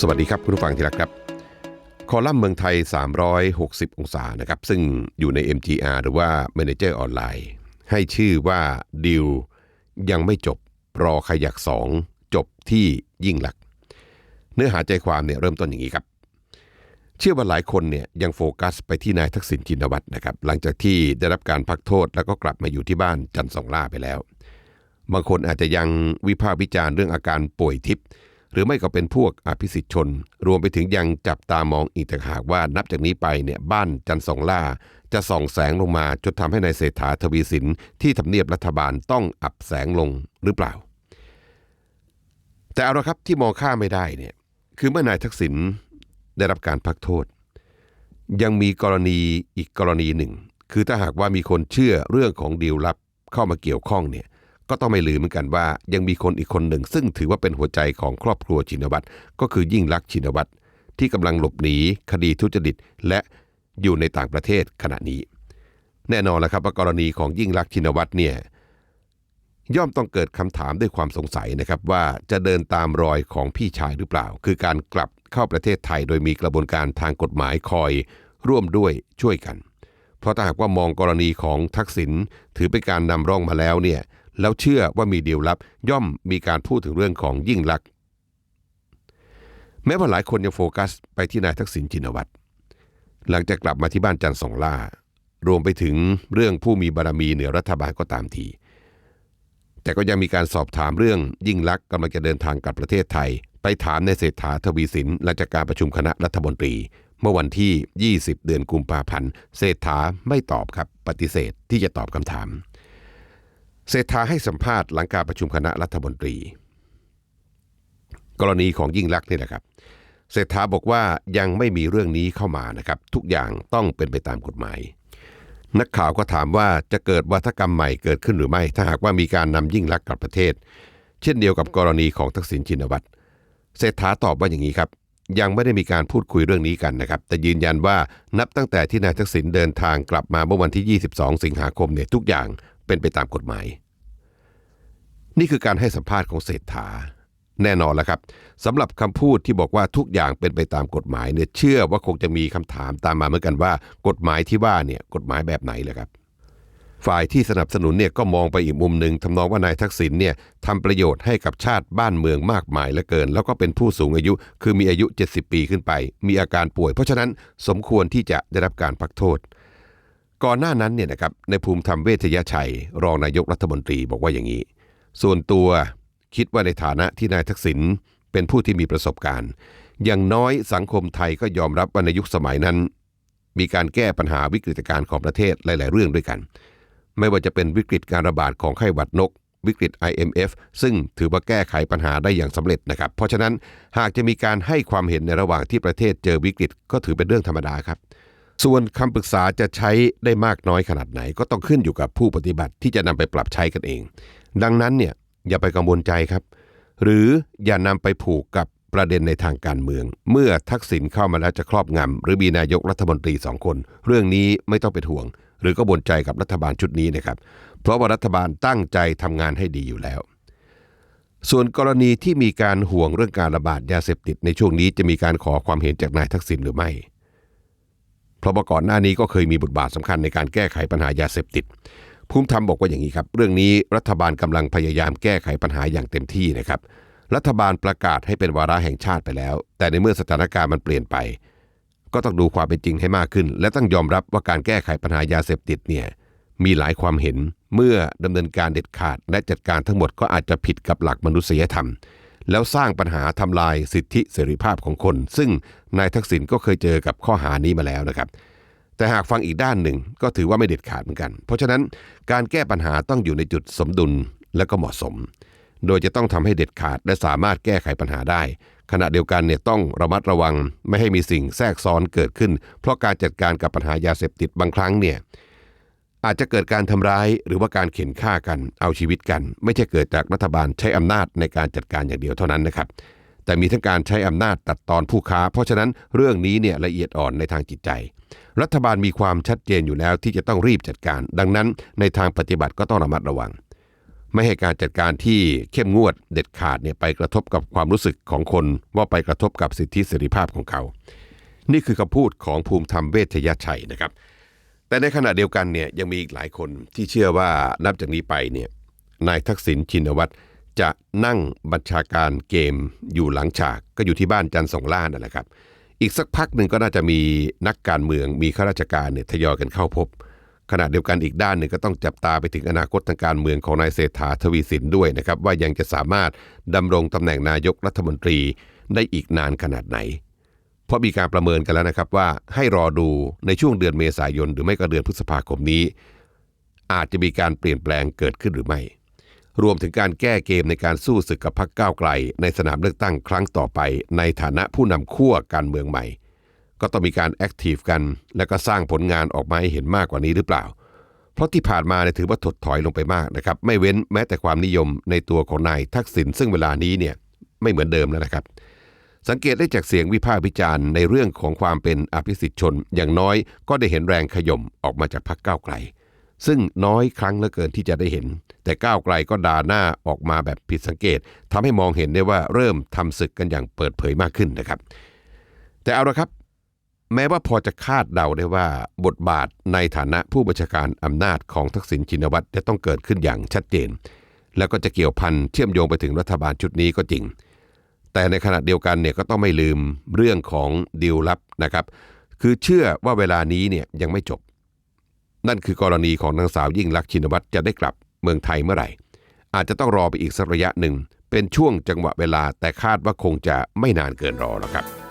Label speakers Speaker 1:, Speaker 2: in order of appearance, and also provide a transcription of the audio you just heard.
Speaker 1: สวัสดีครับคุณผู้ฟังที่รักครับ คอลัมน์เมืองไทย 360 องศานะครับ ซึ่งอยู่ใน MGR หรือว่า Manager ออนไลน์ ให้ชื่อว่าดิวยังไม่จบรอขยักสองจบที่ยิ่งหลัก เนื้อหาใจความเนี่ยเริ่มต้นอย่างนี้ครับ เชื่อว่าหลายคนเนี่ยยังโฟกัสไปที่นายทักษิณชินวัตรนะครับ หลังจากที่ได้รับการพักโทษแล้วก็กลับมาอยู่ที่บ้านจันทร์สองล่าไปแล้ว บางคนอาจจะยังวิพากษ์วิจารณ์เรื่องอาการป่วยทิพย์ รือไม่ก็เป็นพวกอภิสิทธิชน รวมไปถึงยังจับตามองอีกต่างหากว่านับจากนี้ไปเนี่ยบ้านจันทร์สองล่า จะส่องแสงลงมาจนทำให้นายเศรษฐาทวีสินที่ทำเนียบรัฐบาลต้องอับแสงลงหรือเปล่า แต่เอาละครับที่มองข้ามไม่ได้เนี่ยคือเมื่อนายทักษิณได้รับการพักโทษ ยังมีกรณีอีกกรณีหนึ่ง คือถ้าหากว่ามีคนเชื่อเรื่องของดีลลับเข้ามาเกี่ยวข้องเนี่ย ก็ต้องไม่ลืมเหมือนกันว่า ยังมีคนอีกคนหนึ่ง ซึ่งถือว่าเป็นหัวใจของครอบครัวชินวัตรก็คือยิ่งลักษณ์ชินวัตรที่กำลังหลบหนีคดีทุจริตและอยู่ในต่างประเทศขณะนี้ แน่นอนแล้วครับว่ากรณีของยิ่งลักษณ์ชินวัตรเนี่ยย่อมต้องเกิดคำถามด้วยความสงสัยนะครับว่าจะเดินตามรอยของพี่ชายหรือเปล่า คือการกลับเข้าประเทศไทยโดยมีกระบวนการทางกฎหมายคอยร่วมด้วยช่วยกัน เพราะถ้าหากว่ามองกรณีของทักษิณถือเป็นการนำร่องมาแล้วเนี่ย แล้วเชื่อว่ามีดีลลับย่อมมีการพูดถึงเรื่องของยิ่งลักษณ์แม้ว่าหลายคนยังโฟกัสไปที่นายทักษิณชินวัตรหลังจากกลับมาที่บ้านจันทร์สองล่า รวมไปถึงเรื่องผู้มีบารมีเหนือรัฐบาลก็ตามที แต่ก็ยังมีการสอบถามเรื่องยิ่งลักษณ์กำลังจะเดินทางกลับประเทศไทย ไปถามในเศรษฐาทวีสินหลังจากการประชุมคณะรัฐมนตรี เมื่อวันที่ 20 เดือนกุมภาพันธ์เศรษฐาไม่ตอบครับปฏิเสธที่จะตอบคำถาม เศรษฐาให้สัมภาษณ์หลังการประชุมคณะรัฐมนตรี กรณีของยิ่งลักษณ์นี่แหละครับ เศรษฐาบอกว่ายังไม่มีเรื่องนี้เข้ามานะครับ ทุกอย่างต้องเป็นไปตามกฎหมาย นักข่าวก็ถามว่าจะเกิดวัฒกรรมใหม่เกิดขึ้นหรือไม่ ถ้าหากว่ามีการนำยิ่งลักษณ์กลับประเทศ เช่นเดียวกับกรณีของทักษิณชินวัตรเศรษฐาตอบว่าอย่างนี้ครับ ยังไม่ได้มีการพูดคุยเรื่องนี้กันนะครับ แต่ยืนยันว่านับตั้งแต่ที่นายทักษิณเดินทางกลับมาเมื่อวันที่ 22 สิงหาคมเนี่ยทุกอย่าง เป็นไปตามกฎหมาย นี่คือการให้สัมภาษณ์ของเศรษฐา แน่นอนแล้วครับสำหรับคำพูดที่บอกว่าทุกอย่างเป็นไปตามกฎหมายเนี่ยเชื่อว่าคงจะมีคำถามตามมาเหมือนกันว่า กฎหมายที่ว่าเนี่ยกฎหมายแบบไหนเลยครับฝ่ายที่สนับสนุนเนี่ยก็มองไปอีกมุมหนึ่งทำนองว่านายทักษิณเนี่ยทำประโยชน์ให้กับชาติบ้านเมืองมากมายเหลือเกิน แล้วก็เป็นผู้สูงอายุ คือมีอายุ 70 ปีขึ้นไป มีอาการป่วย เพราะฉะนั้นสมควรที่จะได้รับการพักโทษ ก่อนหน้านั้นเนี่ยนะครับในภูมิธรรมเวชยชัย รองนายกรัฐมนตรีบอกว่าอย่างนี้ ส่วนตัวคิดว่าในฐานะที่นายทักษิณเป็นผู้ที่มีประสบการณ์ อย่างน้อยสังคมไทยก็ยอมรับว่าในยุคสมัยนั้น มีการแก้ปัญหาวิกฤตการณ์ของประเทศหลาย ๆ เรื่องด้วยกัน ไม่ว่าจะเป็นวิกฤตการระบาดของไข้หวัดนก วิกฤต IMF ซึ่งถือว่าแก้ไขปัญหาได้อย่างสำเร็จนะครับ เพราะฉะนั้นหากจะมีการให้ความเห็นในระหว่างที่ประเทศเจอวิกฤตก็ถือเป็นเรื่องธรรมดาครับ ส่วนคำปรึกษาจะใช้ได้มากน้อยขนาดไหน ก็ต้องขึ้นอยู่กับผู้ปฏิบัติที่จะนำไปปรับใช้กันเอง ดังนั้นเนี่ยอย่าไปกังวลใจครับ หรืออย่านำไปผูกกับประเด็นในทางการเมือง เมื่อทักษิณเข้ามาแล้วจะครอบงำหรือมีนายกรัฐมนตรีสองคน เรื่องนี้ไม่ต้องเป็นห่วง หรือก็บ่นใจกับรัฐบาลชุดนี้นะครับ เพราะว่ารัฐบาลตั้งใจทำงานให้ดีอยู่แล้ว ส่วนกรณีที่มีการห่วงเรื่องการระบาดยาเสพติดในช่วงนี้จะมีการขอความเห็นจากนายทักษิณหรือไม่ ราะว่าก่อนหน้านี้ก็เคยมีบทบาทสำคัญในการแก้ไขปัญหายาเสพติด ภูมิธรรมบอกว่าอย่างนี้ครับ เรื่องนี้รัฐบาลกำลังพยายามแก้ไขปัญหาอย่างเต็มที่นะครับ รัฐบาลประกาศให้เป็นวาระแห่งชาติไปแล้ว แต่ในเมื่อสถานการณ์มันเปลี่ยนไป ก็ต้องดูความเป็นจริงให้มากขึ้น และต้องยอมรับว่าการแก้ไขปัญหายาเสพติดเนี่ยมีหลายความเห็นเมื่อดำเนินการเด็ดขาด และจัดการทั้งหมดก็อาจจะผิดกับหลักมนุษยธรรม แล้วสร้างปัญหาทำลายสิทธิเสรีภาพของคน ซึ่งนายทักษิณก็เคยเจอกับข้อหานี้มาแล้วนะครับ แต่หากฟังอีกด้านหนึ่งก็ถือว่าไม่เด็ดขาดเหมือนกัน เพราะฉะนั้นการแก้ปัญหาต้องอยู่ในจุดสมดุลและก็เหมาะสม โดยจะต้องทำให้เด็ดขาดและสามารถแก้ไขปัญหาได้ ขณะเดียวกันเนี่ยต้องระมัดระวัง ไม่ให้มีสิ่งแทรกซ้อนเกิดขึ้น เพราะการจัดการกับปัญหายาเสพติดบางครั้งเนี่ย อาจจะเกิดการทำร้ายหรือว่าการเข็นฆ่ากันเอาชีวิตกัน ไม่ใช่เกิดจากรัฐบาลใช้อำนาจในการจัดการอย่างเดียวเท่านั้นนะครับ แต่มีทั้งการใช้อำนาจตัดตอนผู้ค้า เพราะฉะนั้นเรื่องนี้เนี่ยละเอียดอ่อนในทางจิตใจ รัฐบาลมีความชัดเจนอยู่แล้วที่จะต้องรีบจัดการ ดังนั้นในทางปฏิบัติก็ต้องระมัดระวัง ไม่ให้การจัดการที่เข้มงวดเด็ดขาดเนี่ยไปกระทบกับความรู้สึกของคนว่าไปกระทบกับสิทธิเสรีภาพของเขา นี่คือคำพูดของภูมิธรรมเวชยชัยนะครับ แต่ในขณะเดียวกันเนี่ยยังมีอีกหลายคนที่เชื่อว่านับจากนี้ไปเนี่ยนายทักษิณชินวัตรจะนั่งบัญชาการเกมอยู่หลังฉากก็อยู่ที่บ้านจันทร์สองล้านั่นแหละครับ อีกสักพักหนึ่งก็น่าจะมีนักการเมืองมีข้าราชการเนี่ยทยอยกันเข้าพบ ขณะเดียวกันอีกด้านหนึ่งก็ต้องจับตาไปถึงอนาคตทางการเมืองของนายเศรษฐาทวีสินด้วยนะครับ ว่ายังจะสามารถดำรงตำแหน่งนายกรัฐมนตรีได้อีกนานขนาดไหน เพราะมีการประเมินกันแล้วนะครับว่าให้รอดูในช่วงเดือนเมษายน หรือไม่ก็เดือนพฤษภาคมนี้ อาจจะมีการเปลี่ยนแปลงเกิดขึ้นหรือไม่ รวมถึงการแก้เกมในการสู้ศึกกับพรรคก้าวไกล ในสนามเลือกตั้งครั้งต่อไป ในฐานะผู้นำขั้วการเมืองใหม่ ก็ต้องมีการแอคทีฟกัน และก็สร้างผลงานออกมาให้เห็นมากกว่านี้หรือเปล่า เพราะที่ผ่านมาเนี่ยถือว่าถดถอยลงไปมากนะครับไม่เว้นแม้แต่ความนิยมในตัวของนายทักษิณซึ่งเวลานี้เนี่ยไม่เหมือนเดิมแล้วนะครับ สังเกตได้จากเสียงวิพากษ์วิจารณ์ในเรื่องของความเป็นอภิสิทธิชน อย่างน้อยก็ได้เห็นแรงขย่มออกมาจากพรรคก้าวไกล ซึ่งน้อยครั้งเหลือเกินที่จะได้เห็น แต่ก้าวไกลก็ด่าหน้าออกมาแบบผิดสังเกตทำให้มองเห็นได้ว่าเริ่มทำศึกกันอย่างเปิดเผยมากขึ้นนะครับ แต่เอาละครับ แม้ว่าพอจะคาดเดาได้ว่าบทบาทในฐานะผู้บัญชาการอำนาจของทักษิณชินวัตรจะต้องเกิดขึ้นอย่างชัดเจน แล้วก็จะเกี่ยวพันเชื่อมโยงไปถึงรัฐบาลชุดนี้ก็จริง แต่ในขณะเดียวกันเนี่ยก็ต้องไม่ลืมเรื่องของดีลลับนะครับ คือเชื่อว่าเวลานี้เนี่ยยังไม่จบ นั่นคือกรณีของนางสาวยิ่งลักษณ์ชินวัตรจะได้กลับเมืองไทยเมื่อไหร่ อาจจะต้องรอไปอีกสักระยะหนึ่ง เป็นช่วงจังหวะเวลาแต่คาดว่าคงจะไม่นานเกินรอแล้วครับ